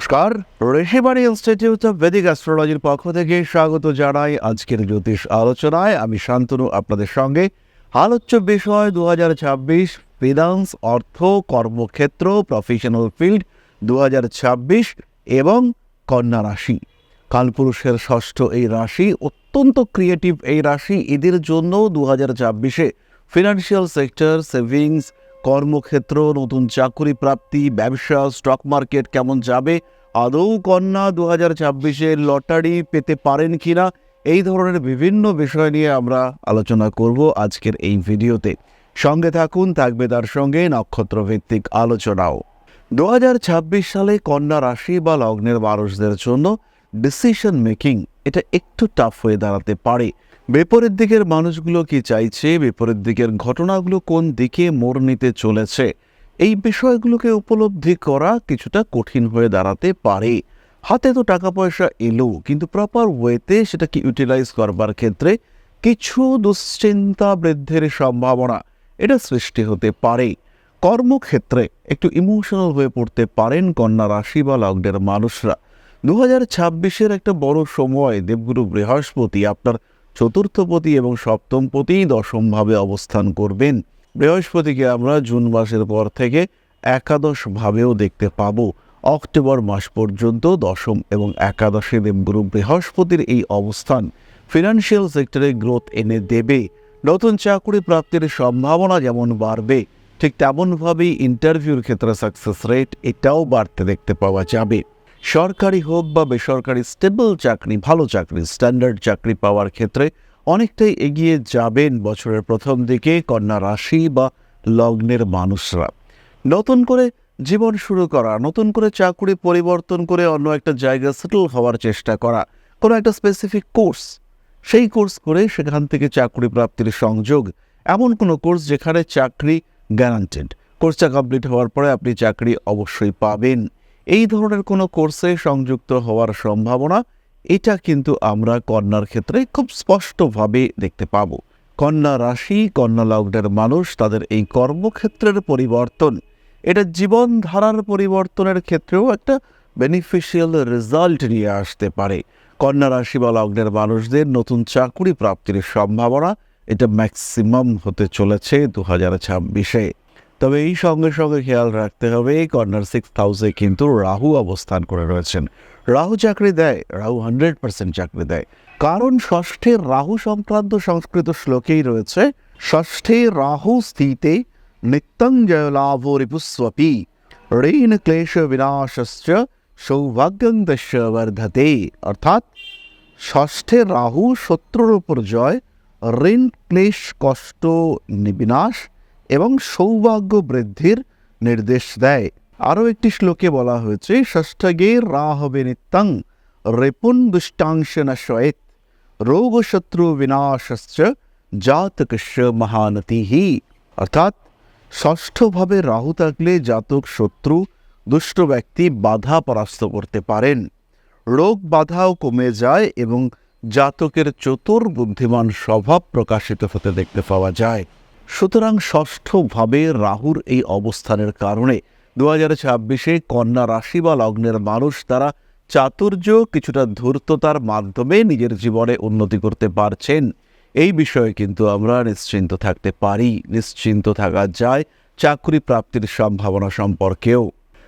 নমস্কার। Rishibani institute of বেদিক অ্যাস্ট্রোলজির পক্ষ থেকে স্বাগত জানাই আজকের জ্যোতিষ আলোচনায়। আমি শান্তনু, আপনাদের সঙ্গে। আলোচ্য বিষয় দু হাজার ছাব্বিশ, ফিনান্স, অর্থ, কর্মক্ষেত্র, প্রফেশনাল ফিল্ড দু হাজার ছাব্বিশ এবং কন্যা রাশি। কালপুরুষের ষষ্ঠ এই রাশি, অত্যন্ত ক্রিয়েটিভ এই রাশি। এদের জন্য দু হাজার ছাব্বিশে ফিনান্সিয়াল সেক্টর সেভিংস কর্মক্ষেত্র, নতুন চাকরি প্রাপ্তি, ব্যবসা স্টক মার্কেট কেমন যাবে? আদৌ কন্যা দু হাজার ছাব্বিশে লটারি পেতে পারেন কিনা? এই ধরনের বিভিন্ন বিষয় নিয়ে আমরা আলোচনা করব আজকের এই ভিডিওতে। সঙ্গে থাকুন, থাকবে তার সঙ্গে নক্ষত্রভিত্তিক আলোচনাও। দু হাজার ছাব্বিশ সালে কন্যা রাশি বা লগ্নের মানুষদের জন্য ডিসিশন মেকিং এটা একটু টাফ হয়ে দাঁড়াতে পারে। বিপরীত দিকের মানুষগুলো কি চাইছে? বিপরীত দিকের ঘটনাগুলো কোন দিকে মোড় নিতে চলেছে? এই বিষয়গুলোকে উপলব্ধি করা কিছুটা কঠিন হয়ে দাঁড়াতে পারে। হাতে তো টাকা পয়সা এলো, কিন্তু প্রপার ওয়েতে সেটাকে ইউটিলাইজ করবার ক্ষেত্রে কিছু দুশ্চিন্তা বৃদ্ধির সম্ভাবনা এটা সৃষ্টি হতে পারে। কর্মক্ষেত্রে একটু ইমোশনাল হয়ে পড়তে পারেন কন্যা রাশি বা লগ্নের মানুষরা। দু হাজার একটা বড় সময়, দেবগুরু বৃহস্পতি আপনার চতুর্থপতি এবং সপ্তমপতি দশমভাবে অবস্থান করবেন। বৃহস্পতিকে আমরা জুন মাসের পর থেকে একাদশভাবেও দেখতে পাবো। অক্টোবর মাস পর্যন্ত দশম এবং একাদশে দেবগুরু বৃহস্পতির এই অবস্থান ফিনান্সিয়াল সেক্টরে গ্রোথ এনে দেবে। নতুন চাকরি প্রাপ্তির সম্ভাবনা যেমন বাড়বে, ঠিক তেমনভাবেই ইন্টারভিউর ক্ষেত্রে সাকসেস রেট এটাও বাড়তে দেখতে পাওয়া যাবে। সরকারি হোক বা বেসরকারি স্টেবল চাকরি, ভালো চাকরি স্ট্যান্ডার্ড চাকরি পাওয়ার ক্ষেত্রে অনেকটাই এগিয়ে যাবেন বছরের প্রথম দিকে কন্যা রাশি বা লগ্নের মানুষরা। নতুন করে জীবন শুরু করা, নতুন করে চাকরি পরিবর্তন করে অন্য একটা জায়গায় সেটেল হওয়ার চেষ্টা করা, কোনো একটা স্পেসিফিক কোর্স সেই কোর্স করে সেখান থেকে চাকরি প্রাপ্তির সংযোগ, এমন কোনো কোর্স যেখানে চাকরি গ্যারান্টেড কোর্সটা কমপ্লিট হওয়ার পরে আপনি চাকরি অবশ্যই পাবেন। এই ধরনের কোনো কোর্সে সংযুক্ত হওয়ার সম্ভাবনা, এটা কিন্তু আমরা কন্যার ক্ষেত্রে খুব স্পষ্টভাবে দেখতে পাবো। কন্যা রাশি, কন্যা লগ্নের মানুষ, তাদের এই কর্মক্ষেত্রের পরিবর্তন, এটা জীবনধারার পরিবর্তনের ক্ষেত্রেও একটা বেনিফিশিয়াল রেজাল্ট নিয়ে আসতে পারে। কন্যা রাশি বা লগ্নের মানুষদের নতুন চাকুরি প্রাপ্তির সম্ভাবনা, এটা ম্যাক্সিমাম হতে চলেছে দু হাজার ছাব্বিশে। তবে এই সঙ্গে সঙ্গে খেয়াল রাখতে হবে কর্নার সিক্স হাউসে কিন্তু রাহু অবস্থান করে রয়েছেন। রাহু চাকরি দেয়, রাহু হান্ড্রেড পার্সেন্ট চাকরি দেয়। কারণ ষষ্ঠে রাহু সংক্রান্ত সংস্কৃত শ্লোকেই রয়েছে, ষষ্ঠে রাহু স্থিতে নিত্যং জয়লাভ রিপুস্বপি ঋণ ক্লেশ বিনাশশ্চ সৌভাগ্যং বর্ধতে। অর্থাৎ ষষ্ঠে রাহু শত্রুর উপর জয়, ঋণ, ক্লেশ, কষ্ট, বিনাশ এবং সৌভাগ্য বৃদ্ধির নির্দেশ দেয়। আরও একটি শ্লোকে বলা হয়েছে, ষষ্ঠগে রাহবে নিত্যং রেপুন দুষ্টাংশ নশয়েত রোগ শত্রু বিনাশশ্চ জাতকস্য মহানতিহি অর্থাৎ, ষষ্ঠভাবে রাহু থাকলে জাতক শত্রু দুষ্ট ব্যক্তি বাধা পরাস্ত করতে পারেন। রোগ বাধাও কমে যায় এবং জাতকের চতুর বুদ্ধিমান স্বভাব প্রকাশিত হতে দেখতে পাওয়া যায়। সুতরাং ষষ্ঠভাবে রাহুর এই অবস্থানের কারণে দু হাজার ছাব্বিশে কন্যা রাশি বা লগ্নের মানুষ তারা চাতুর্য কিছুটা ধূর্ততার মাধ্যমে নিজের জীবনে উন্নতি করতে পারছেন। এই বিষয়ে কিন্তু আমরা নিশ্চিন্ত থাকতে পারি, নিশ্চিন্ত থাকা যায় চাকরি প্রাপ্তির সম্ভাবনা সম্পর্কেও।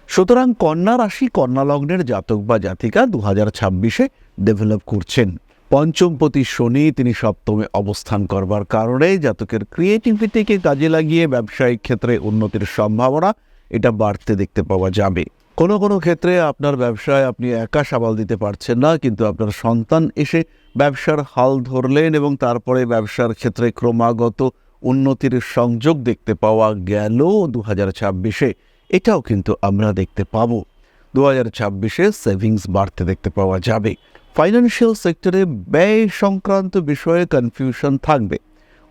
সুতরাং কন্যা রাশি, কন্যা লগ্নের জাতক বা জাতিকা দু হাজার ছাব্বিশে ডেভেলপ করছেন। পঞ্চমপতি শনি, তিনি সপ্তমে অবস্থান করবার কারণে জাতকের ক্রিয়েটিভিটিকে কাজে লাগিয়ে ব্যবসায়িক ক্ষেত্রে উন্নতির সম্ভাবনা এটা বাড়তে দেখতে পাওয়া যাবে। কোনো কোনো ক্ষেত্রে আপনার ব্যবসায় আপনি একা সামাল দিতে পারছেন না, কিন্তু আপনার সন্তান এসে ব্যবসার হাল ধরলেন এবং তারপরে ব্যবসার ক্ষেত্রে ক্রমাগত উন্নতির সংযোগ দেখতে পাওয়া গেল দু হাজার ছাব্বিশে। এটাও কিন্তু আমরা দেখতে পাবো। দু হাজার ছাব্বিশে সেভিংস বাড়তে দেখতে পাওয়া যাবে। ফাইন্যান্সিয়াল সেক্টরে ব্যয় সংক্রান্ত বিষয়ে কনফিউশন থাকবে।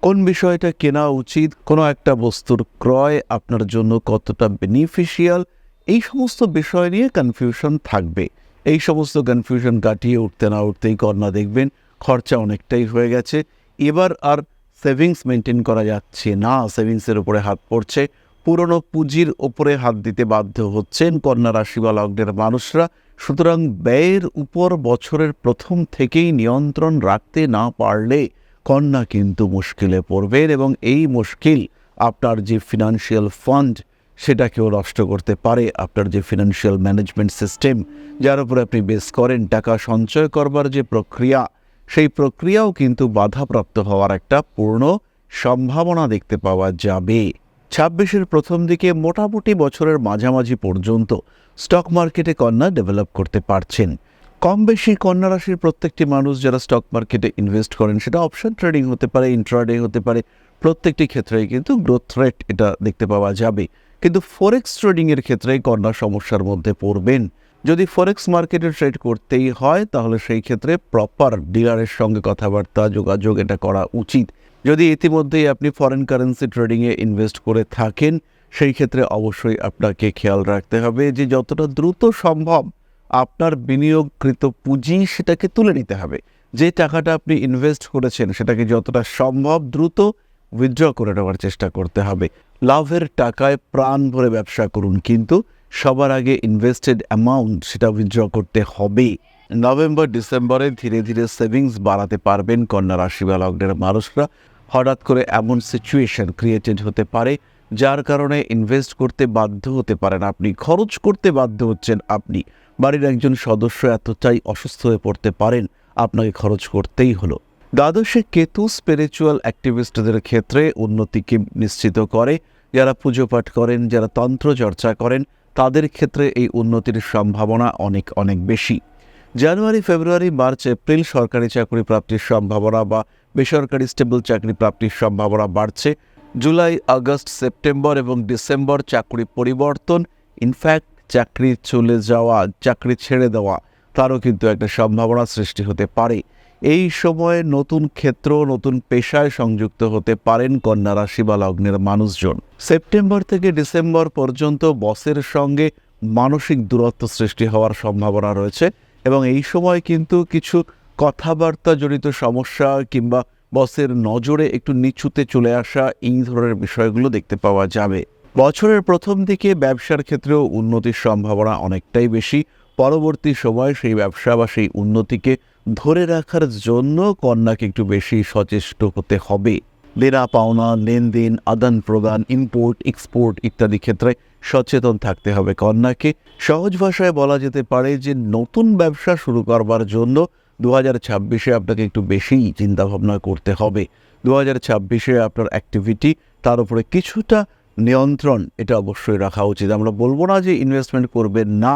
কোন বিষয়টা কেনা উচিত, কোনো একটা বস্তুর ক্রয় আপনার জন্য কতটা বেনিফিশিয়াল এই সমস্ত বিষয় নিয়ে কনফিউশন থাকবে। এই সমস্ত কনফিউশন কাটিয়ে উঠতে না উঠতেই কর্ণা দেখবেন খরচা অনেকটাই হয়ে গেছে। এবার আর সেভিংস মেনটেন করা যাচ্ছে না সেভিংসের উপরে হাত পড়ছে। পুরনো পুঁজির ওপরে হাত দিতে বাধ্য হচ্ছেন কন্যা রাশি বা লগ্নের মানুষরা। সুতরাং ব্যয়ের উপর বছরের প্রথম থেকেই নিয়ন্ত্রণ রাখতে না পারলে কন্যা কিন্তু মুশকিলে পড়বেন এবং এই মুশকিল আপনার যে ফিনান্সিয়াল ফান্ড সেটাকেও নষ্ট করতে পারে। আপনার যে ফিনান্সিয়াল ম্যানেজমেন্ট সিস্টেম যার উপরে আপনি বেস করেন, টাকা সঞ্চয় করবার যে প্রক্রিয়া, সেই প্রক্রিয়াও কিন্তু বাধাপ্রাপ্ত হওয়ার একটা পূর্ণ সম্ভাবনা দেখতে পাওয়া যাবে। ছাব্বিশের প্রথম দিকে মোটামুটি বছরের মাঝামাঝি পর্যন্ত স্টক মার্কেটে কন্যা ডেভেলপ করতে পারছেন। কম বেশি কন্যা রাশির প্রত্যেকটি মানুষ যারা স্টক মার্কেটে ইনভেস্ট করেন, সেটা অপশন ট্রেডিং হতে পারে ইন্ট্রাডে হতে পারে, প্রত্যেকটি ক্ষেত্রেই কিন্তু গ্রোথ রেট এটা দেখতে পাওয়া যাবে। কিন্তু ফরেক্স ট্রেডিংয়ের ক্ষেত্রে কন্যা সমস্যার মধ্যে পড়বেন। যদি ফরেক্স মার্কেটে ট্রেড করতেই হয়, তাহলে সেই ক্ষেত্রে প্রপার ডিলারের সঙ্গে কথাবার্তা, যোগাযোগ এটা করা উচিত। যদি ইতিমধ্যেই আপনি ফরেন কারেন্সি ট্রেডিংয়ে ইনভেস্ট করে থাকেন, সেই ক্ষেত্রে অবশ্যই আপনাকে খেয়াল রাখতে হবে যে যতটা দ্রুত সম্ভব আপনার বিনিয়োগকৃত পুঁজি সেটাকে তুলে নিতে হবে। যে টাকাটা আপনি ইনভেস্ট করেছেন, সেটাকে যতটা সম্ভব দ্রুত উইথড্র করে নেওয়ার চেষ্টা করতে হবে। লাভের টাকায় প্রাণ ভরে ব্যবসা করুন, কিন্তু সবার আগে ইনভেস্টেড অ্যামাউন্ট সেটা উইথড্র করতে হবে। নভেম্বর, ডিসেম্বরে ধীরে ধীরে সেভিংস বাড়াতে পারবেন কন্যা রাশি বা লগ্নের মানুষরা। হঠাৎ করে এমন সিচুয়েশন ক্রিয়েটেড হতে পারে, যার কারণে ইনভেস্ট করতে বাধ্য হতে পারেন আপনি, খরচ করতে বাধ্য হচ্ছেন আপনি। বাড়ির একজন সদস্য এতটাই অসুস্থ হয়ে পড়তে পারেন, আপনাকে খরচ করতেই হলো। দ্বাদশে কেতু স্পিরিচুয়াল অ্যাক্টিভিস্টদের ক্ষেত্রে উন্নতিকে নিশ্চিত করে। যারা পুজো পাঠ করেন, যারা তন্ত্র চর্চা করেন, তাদের ক্ষেত্রে এই উন্নতির সম্ভাবনা অনেক অনেক বেশি। জানুয়ারি, ফেব্রুয়ারি, মার্চ, এপ্রিল সরকারি চাকরি প্রাপ্তির সম্ভাবনা বা বেসরকারি স্টেবল চাকরি প্রাপ্তির সম্ভাবনা বাড়ছে। জুলাই, আগস্ট, সেপ্টেম্বর এবং ডিসেম্বর চাকরি পরিবর্তন। ইনফ্যাক্ট চাকরি চলে যাওয়া, চাকরি ছেড়ে দেওয়া, তারও কিন্তু একটা সম্ভাবনা সৃষ্টি হতে পারে। এই সময়ে নতুন ক্ষেত্র, নতুন পেশায় সংযুক্ত হতে পারেন কন্যা রাশি বা লগ্নের মানুষজন। সেপ্টেম্বর থেকে ডিসেম্বর পর্যন্ত বসের সঙ্গে মানসিক দূরত্ব সৃষ্টি হওয়ার সম্ভাবনা রয়েছে এবং এই সময় কিন্তু কিছু কথাবার্তা জড়িত সমস্যা কিংবা বসের নজরে একটু নিচুতে চলে আসা এই ধরনের বিষয়গুলো দেখতে পাওয়া যাবে। বছরের প্রথম দিকে ব্যবসার ক্ষেত্রেও উন্নতির সম্ভাবনা অনেকটাই বেশি। পরবর্তী সময় সেই ব্যবসা বা সেই উন্নতিকে ধরে রাখার জন্য কন্যাকে একটু বেশি সচেষ্ট হতে হবে। দেনা, পাওনা, লেনদেন, আদান প্রদান ইম্পোর্ট এক্সপোর্ট ইত্যাদি ক্ষেত্রে সচেতন থাকতে হবে কন্যাকে। সহজ ভাষায় বলা যেতে পারে যে নতুন ব্যবসা শুরু করবার জন্য দু হাজার ছাব্বিশে আপনাকে একটু বেশিই চিন্তাভাবনা করতে হবে। দু হাজার ছাব্বিশে আপনার অ্যাক্টিভিটি তার উপরে কিছুটা নিয়ন্ত্রণ, এটা অবশ্যই রাখা উচিত। আমরা বলব না যে ইনভেস্টমেন্ট করবেন না,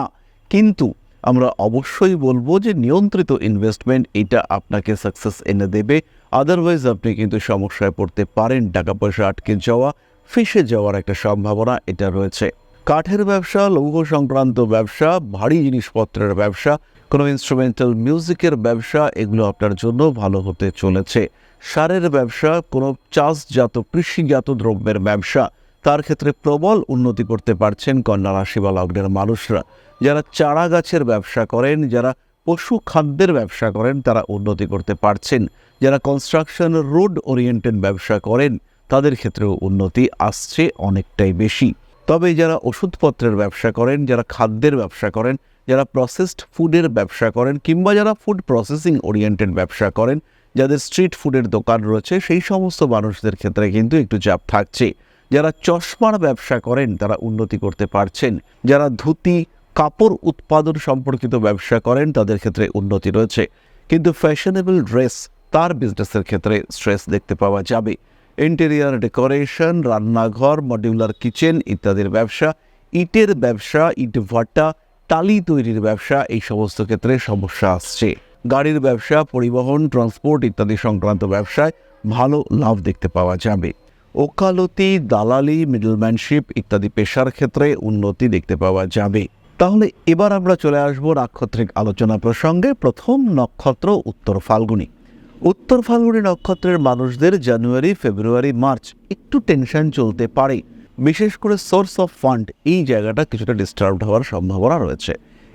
কিন্তু আমরা অবশ্যই বলব যে নিয়ন্ত্রিত ইনভেস্টমেন্ট এটা আপনাকে সাকসেস এনে দেবে। আদারওয়াইজ আপনি কিন্তু সমস্যায় পড়তে পারেন টাকা পয়সা আটকে যাওয়া, ফেসে যাওয়ার একটা সম্ভাবনা এটা রয়েছে। কাঠের ব্যবসা, লৌহ সংক্রান্ত ব্যবসা, ভারী জিনিসপত্রের ব্যবসা কোনো ইনস্ট্রুমেন্টাল মিউজিকের ব্যবসা এগুলো আপনার জন্য ভালো হতে চলেছে। সারের ব্যবসা, কোনো চাষজাত, কৃষিজাত দ্রব্যের ব্যবসা, তার ক্ষেত্রে প্রবল উন্নতি করতে পারছেন কন্যা রাশি বা লগ্নের মানুষরা। যারা চারা গাছের ব্যবসা করেন, যারা পশু খাদ্যের ব্যবসা করেন, তারা উন্নতি করতে পারছেন। যারা কনস্ট্রাকশন রোড ওরিয়েন্টেড ব্যবসা করেন, তাদের ক্ষেত্রেও উন্নতি আসছে অনেকটাই বেশি। তবে যারা ওষুধপত্রের ব্যবসা করেন, যারা খাদ্যের ব্যবসা করেন, যারা প্রসেসড ফুডের ব্যবসা করেন কিংবা যারা ফুড প্রসেসিং ওরিয়েন্টেড ব্যবসা করেন, যাদের স্ট্রিট ফুডের দোকান রয়েছে, সেই সমস্ত মানুষদের ক্ষেত্রে কিন্তু একটু চাপ থাকছে। যারা চশমার ব্যবসা করেন, তারা উন্নতি করতে পারছেন। যারা ধুতি, কাপড় উৎপাদন সম্পর্কিত ব্যবসা করেন, তাদের ক্ষেত্রে উন্নতি রয়েছে। কিন্তু ফ্যাশনেবল ড্রেস তার বিজনেসের ক্ষেত্রে স্ট্রেস দেখতে পাওয়া যাবে। ইন্টেরিয়ার ডেকোরেশন রান্নাঘর মডিউলার কিচেন ইত্যাদির ব্যবসা, ইটের ব্যবসা, ইট ভাটা টালি তৈরির ব্যবসা, এই সমস্ত ক্ষেত্রে সমস্যা আসছে। গাড়ির ব্যবসা, পরিবহন ট্রান্সপোর্ট ইত্যাদি সংক্রান্ত ব্যবসায় ভালো লাভ দেখতে পাওয়া যাবে। ওকালতি, দালালি মিডলম্যানশিপ ইত্যাদি পেশার ক্ষেত্রে উন্নতি দেখতে পাওয়া যাবে। তাহলে এবার আমরা চলে আসব নাক্ষত্রিক আলোচনা প্রসঙ্গে। প্রথম নক্ষত্র উত্তর ফাল্গুনী। উত্তর ফাল্গুনি নক্ষত্রের মানুষদের জানুয়ারি, ফেব্রুয়ারি, মার্চ একটু টেনশন চলতে পারে। বিশেষ করে সোর্স অফ ফান্ড এই জায়গাটা কিছুটা ডিস্টার্বড হওয়ার সম্ভাবনা রয়েছে।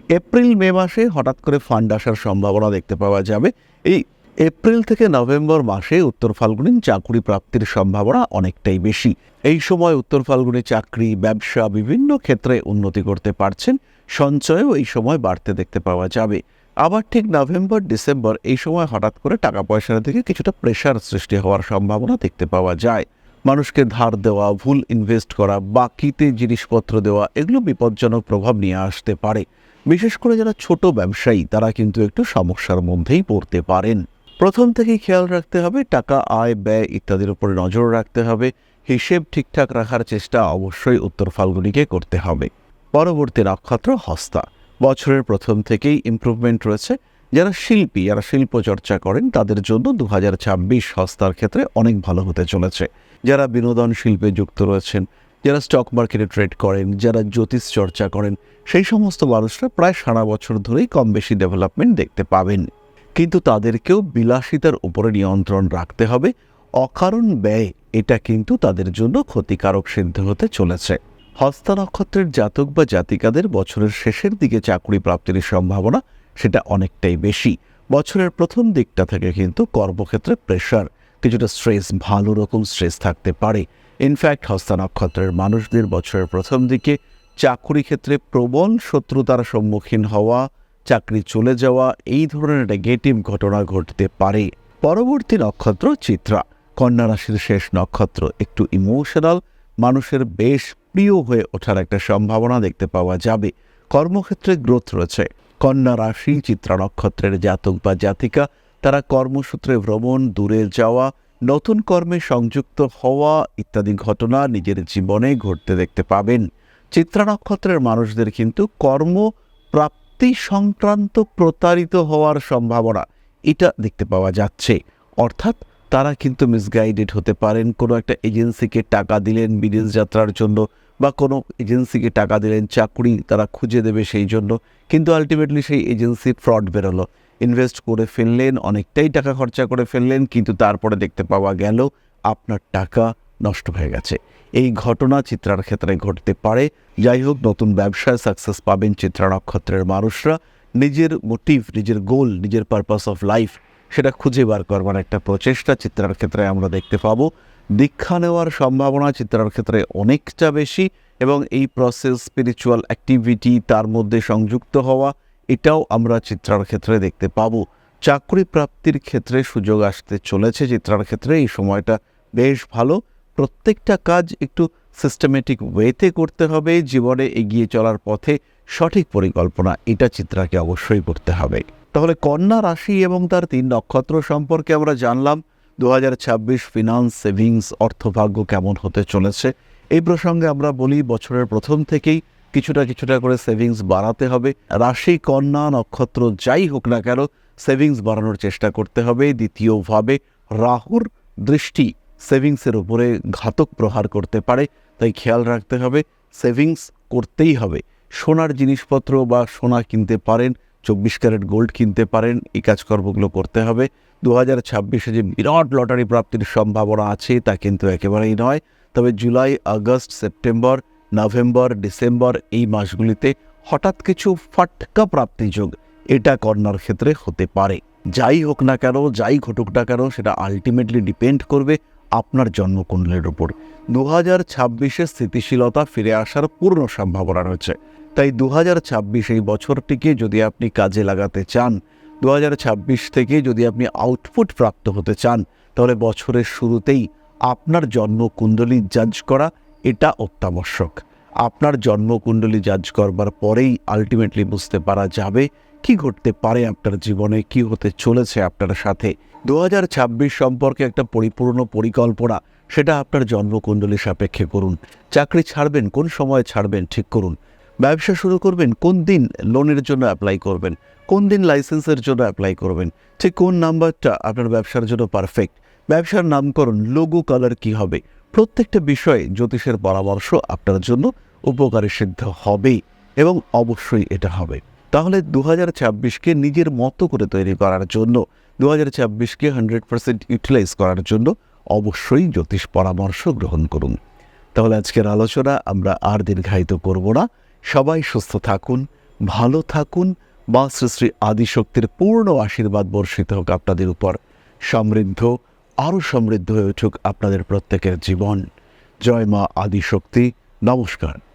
এপ্রিল, মে মাসে হঠাৎ করে ফান্ড আসার সম্ভাবনা দেখতে পাওয়া যাবে। এই এপ্রিল থেকে নভেম্বর মাসে উত্তর ফাল্গুনি চাকরি প্রাপ্তির সম্ভাবনা অনেকটাই বেশি। এই সময় উত্তর ফাল্গুনি চাকরি, ব্যবসা বিভিন্ন ক্ষেত্রে উন্নতি করতে পারছেন। সঞ্চয়ও এই সময় বাড়তে দেখতে পাওয়া যাবে। আবার ঠিক নভেম্বর, ডিসেম্বর এই সময় হঠাৎ করে টাকা পয়সার দিকে কিছুটা প্রেশার সৃষ্টি হওয়ার সম্ভাবনা দেখতে পাওয়া যায়। মানুষকে ধার দেওয়া, ভুল ইনভেস্ট করা, বাকিতে জিনিসপত্র দেওয়া, এগুলো বিপজ্জনক প্রভাব নিয়ে আসতে পারে। বিশেষ করে যারা ছোট ব্যবসায়ী, তারা কিন্তু একটু সমস্যার মধ্যেই পড়তে পারেন। প্রথম থেকেই খেয়াল রাখতে হবে, টাকা আয়, ব্যয় ইত্যাদির উপরে নজর রাখতে হবে। হিসেব ঠিকঠাক রাখার চেষ্টা অবশ্যই উত্তর ফাল্গুনিকে করতে হবে। পরবর্তী নক্ষত্র হস্তা। বছরের প্রথম থেকেই ইমপ্রুভমেন্ট রয়েছে। যারা শিল্পী, যারা শিল্প চর্চা করেন, তাদের জন্য দু হাজার ছাব্বিশ সস্তার ক্ষেত্রে অনেক ভালো হতে চলেছে। যারা বিনোদন শিল্পে যুক্ত রয়েছেন, যারা স্টক মার্কেটে ট্রেড করেন, যারা জ্যোতিষ চর্চা করেন, সেই সমস্ত মানুষরা প্রায় সারা বছর ধরেই কম বেশি ডেভেলপমেন্ট দেখতে পাবেন। কিন্তু তাদেরকেও বিলাসিতার উপরে নিয়ন্ত্রণ রাখতে হবে। অকারণ ব্যয়, এটা কিন্তু তাদের জন্য ক্ষতিকারক সিদ্ধ হতে চলেছে। হস্তা নক্ষত্রের জাতক বা জাতিকাদের বছরের শেষের দিকে চাকরি প্রাপ্তির সম্ভাবনা সেটা অনেকটাই বেশি। বছরের প্রথম দিকটা থেকে কিন্তু কর্মক্ষেত্রে প্রেশার কিছুটা স্ট্রেস ভালো রকম স্ট্রেস থাকতে পারে। ইনফ্যাক্ট হস্তা নক্ষত্রের মানুষদের বছরের প্রথম দিকে চাকরি ক্ষেত্রে প্রবল শত্রুতার সম্মুখীন হওয়া, চাকরি চলে যাওয়া, এই ধরনের নেগেটিভ ঘটনা ঘটতে পারে। পরবর্তী নক্ষত্র চিত্রা। কন্যা রাশির শেষ নক্ষত্র একটু ইমোশনাল মানুষের বেশ প্রিয় হয়ে ওঠার একটা সম্ভাবনা দেখতে পাওয়া যাবে। কর্মক্ষেত্রে গ্রোথ রয়েছে। কন্যা রাশি, চিত্রা নক্ষত্রের জাতক বা জাতিকা, তারা কর্মসূত্রে ভ্রমণ, দূরে যাওয়া, নতুন কর্মে সংযুক্ত হওয়া ইত্যাদি ঘটনা নিজের জীবনে ঘটতে দেখতে পাবেন। চিত্রা নক্ষত্রের মানুষদের কিন্তু কর্ম প্রাপ্তি সংক্রান্ত প্রতারিত হওয়ার সম্ভাবনা এটা দেখতে পাওয়া যাচ্ছে। অর্থাৎ তারা কিন্তু মিসগাইডেড হতে পারেন। কোনো একটা এজেন্সিকে টাকা দিলেন বিদেশ যাত্রার জন্য বা কোনো এজেন্সিকে টাকা দিলেন চাকরি তারা খুঁজে দেবে সেই জন্য। কিন্তু আলটিমেটলি সেই এজেন্সি ফ্রড বেরোলো। ইনভেস্ট করে ফেললেন, অনেকটাই টাকা খরচা করে ফেললেন, কিন্তু তারপরে দেখতে পাওয়া গেল আপনার টাকা নষ্ট হয়ে গেছে। এই ঘটনা চিত্রার ক্ষেত্রে ঘটতে পারে। যাই হোক, নতুন ব্যবসায় সাকসেস পাবেন চিত্রা নক্ষত্রের মানুষরা। নিজের মোটিভ নিজের গোল নিজের পারপাস অফ লাইফ সেটা খুঁজে বার করবার একটা প্রচেষ্টা চিত্রার ক্ষেত্রে আমরা দেখতে পাবো। দীক্ষা নেওয়ার সম্ভাবনা চিত্রার ক্ষেত্রে অনেকটা বেশি এবং এই প্রসেস স্পিরিচুয়াল অ্যাক্টিভিটি তার মধ্যে সংযুক্ত হওয়া, এটাও আমরা চিত্রার ক্ষেত্রে দেখতে পাবো। চাকরি প্রাপ্তির ক্ষেত্রে সুযোগ আসতে চলেছে চিত্রার ক্ষেত্রে, এই সময়টা বেশ ভালো। প্রত্যেকটা কাজ একটু সিস্টেমেটিক ওয়েতে করতে হবে, জীবনে এগিয়ে চলার পথে সঠিক পরিকল্পনা, এটা চিত্রাকে অবশ্যই করতে হবে। তাহলে কন্যা রাশি এবং তার তিন নক্ষত্র সম্পর্কে আমরা জানলাম। দু হাজার ছাব্বিশ ফিনান্স সেভিংস অর্থভাগ্য কেমন হতে চলেছে? এই প্রসঙ্গে আমরা বলি, বছরের প্রথম থেকেই কিছুটা কিছুটা করে সেভিংস বাড়াতে হবে। রাশি, কন্যা, নক্ষত্র যাই হোক না কেন সেভিংস বাড়ানোর চেষ্টা করতে হবে। দ্বিতীয়ভাবে রাহুর দৃষ্টি সেভিংসের উপরে ঘাতক প্রহার করতে পারে। তাই খেয়াল রাখতে হবে সেভিংস করতেই হবে। সোনার জিনিসপত্র বা সোনা কিনতে পারেন চব্বিশ ক্যারেট গোল্ড কিনতে পারেন, এই কাজকর্মগুলো করতে হবে। দু হাজার ছাব্বিশে যে বিরাট লটারি প্রাপ্তির সম্ভাবনা আছে, তা কিন্তু একেবারেই নয়। তবে July, August, September, November, December এই মাসগুলিতে হঠাৎ কিছু ফাটকা প্রাপ্তি যোগ এটা কন্যার ক্ষেত্রে হতে পারে। যাই হোক না কেন, যাই ঘটুক না কেন, সেটা আলটিমেটলি ডিপেন্ড করবে আপনার জন্মকুণ্ডলের উপর। দু হাজার ছাব্বিশে স্থিতিশীলতা ফিরে আসার পূর্ণ সম্ভাবনা রয়েছে। তাই দু হাজার ছাব্বিশ এই বছরটিকে যদি আপনি কাজে লাগাতে চান দু হাজার ছাব্বিশ থেকে যদি আপনি আউটপুট প্রাপ্ত হতে চান, তাহলে বছরের শুরুতেই আপনার জন্মকুণ্ডলী জাজ করা এটা অত্যাবশ্যক। আপনার জন্মকুণ্ডলী জাজ করবার পরেই আলটিমেটলি বুঝতে পারা যাবে কি ঘটতে পারে আপনার জীবনে, কি হতে চলেছে আপনার সাথে। দু হাজার ছাব্বিশ সম্পর্কে একটা পরিপূর্ণ পরিকল্পনা, সেটা আপনার জন্মকুণ্ডলী সাপেক্ষে করুন। চাকরি ছাড়বেন, কোন সময় ছাড়বেন, ঠিক করুন। ব্যবসা শুরু করবেন, কোন দিন লোনের জন্য অ্যাপ্লাই করবেন, কোন দিন লাইসেন্সের জন্য অ্যাপ্লাই করবেন, ঠিক কোন নাম্বারটা আপনার ব্যবসার জন্য পারফেক্ট ব্যবসার নামকরণ লোগো কালার কি হবে, প্রত্যেকটা বিষয়ে জ্যোতিষের পরামর্শ আপনার জন্য উপকারী সিদ্ধ হবে এবং অবশ্যই এটা হবে। তাহলে দু হাজার ছাব্বিশকে নিজের মতো করে তৈরি করার জন্য দু হাজার ছাব্বিশকে হান্ড্রেড পার্সেন্ট ইউটিলাইজ করার জন্য অবশ্যই জ্যোতিষ পরামর্শ গ্রহণ করুন। তাহলে আজকের আলোচনা আমরা আর দীর্ঘায়িত করব না। সবাই সুস্থ থাকুন, ভালো থাকুন, মা শ্রী শ্রী আদিশক্তির পূর্ণ আশীর্বাদ বর্ষিত হোক আপনাদের উপর। সমৃদ্ধ, আরও সমৃদ্ধ হয়ে উঠুক আপনাদের প্রত্যেকের জীবন। জয় মা আদিশক্তি, নমস্কার।